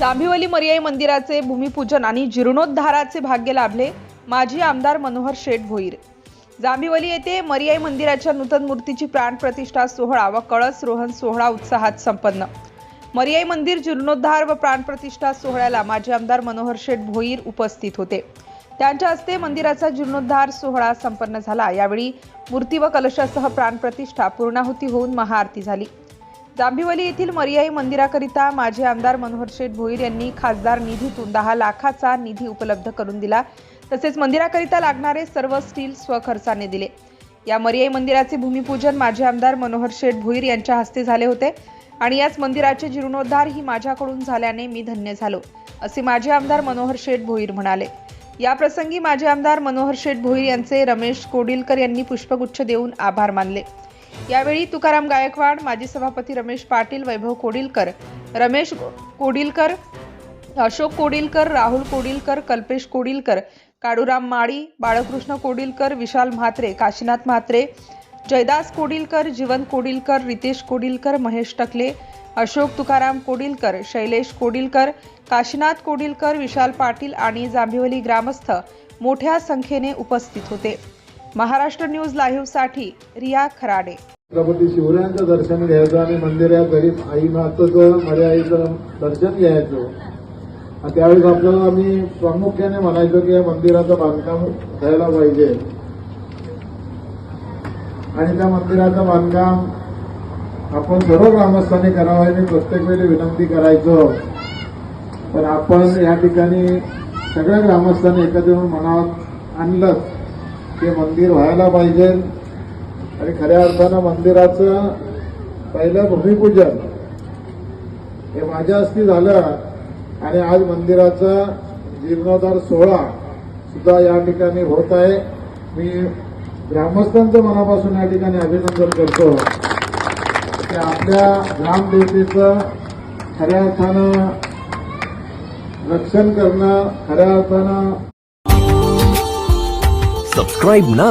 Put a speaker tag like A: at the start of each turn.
A: जांभिवली मर्याई मंदिराचे भूमिपूजन आणि जीर्णोद्धाराचे भाग्य लाभले माजी आमदार मनोहर शेठ भोईर. जांभिवली येथे मर्याई मंदिराच्या नूतन मूर्तीची प्राणप्रतिष्ठा सोहळा व कळस रोहन सोहळा उत्साहात संपन्न. मर्याई मंदिर जीर्णोद्धार व प्राणप्रतिष्ठा सोहळ्याला माजी आमदार मनोहर शेठ भोईर उपस्थित होते. त्यांच्या हस्ते मंदिराचा जीर्णोद्धार सोहळा संपन्न झाला. यावेळी मूर्ती व कलशासह प्राणप्रतिष्ठा पूर्णाहुती होऊन महाआरती झाली. जांभिवली येथील मर्याई मंदिराकरिता माजी आमदार मनोहर शेठ भोईर यांनी खासदार निधीतून दहा लाखाचा निधी उपलब्ध करून दिला. तसेच मंदिराकरिता लागणारे सर्व स्टील स्वखर्चाने दिले. या मर्याई मंदिराचे भूमिपूजन माजी आमदार मनोहर शेठ भोईर यांच्या हस्ते झाले होते आणि याच मंदिराचे जीर्णोद्धार ही माझ्याकडून झाल्याने मी धन्य झालो असे माजी आमदार मनोहर शेठ भोईर म्हणाले. या प्रसंगी माजी आमदार मनोहर शेठ भोईर यांचे रमेश कोडिलकर यांनी पुष्पगुच्छ देऊन आभार मानले. यावेळी तुकाराम गायकवाड माजी सभापती रमेश पाटील वैभव कोडिलकर रमेश कोडिलकर अशोक कोडिलकर राहुल कोडिलकर कल्पेश कोडिलकर काडूराम माळी बाळकृष्ण कोडिलकर विशाल म्हात्रे काशीनाथ म्हात्रे जयदास कोडिलकर जीवन कोडिलकर रितेश कोडिलकर महेश टकले अशोक तुकाराम कोडिलकर शैलेश कोडिलकर काशीनाथ कोडिलकर विशाल पाटील आणि जांभिवली ग्रामस्थ मोठ्या संख्येने उपस्थित होते. महाराष्ट्र न्यूज लाईव्हसाठी रिया खराडे.
B: छत्रपती शिवरायांचं दर्शन घ्यायचं आणि मंदिरात गरीब आई माझ्या आईचं दर्शन घ्यायचं. आणि त्यावेळेस आपल्याला आम्ही प्रामुख्याने म्हणायचो की या मंदिराचं बांधकाम व्हायला पाहिजे. आणि त्या मंदिराचं बांधकाम आपण सर्व ग्रामस्थांनी करावं हे मी प्रत्येक वेळी विनंती करायचो. पण आपण या ठिकाणी सगळ्या ग्रामस्थांनी एकत्र येऊन मनात आणलं की मंदिर व्हायला पाहिजे. आणि खऱ्या अर्थानं मंदिराचं पहिलं भूमिपूजन हे माझ्या हस्ती झालं आणि आज मंदिराचा जीर्णोद्धार सोहळा सुद्धा या ठिकाणी होत आहे. मी ग्रामस्थांचं मनापासून या ठिकाणी अभिनंदन करतो. की आपल्या ग्रामदेवतेचं खऱ्या अर्थानं रक्षण करणं खऱ्या अर्थानं
C: सबस्क्राईब ना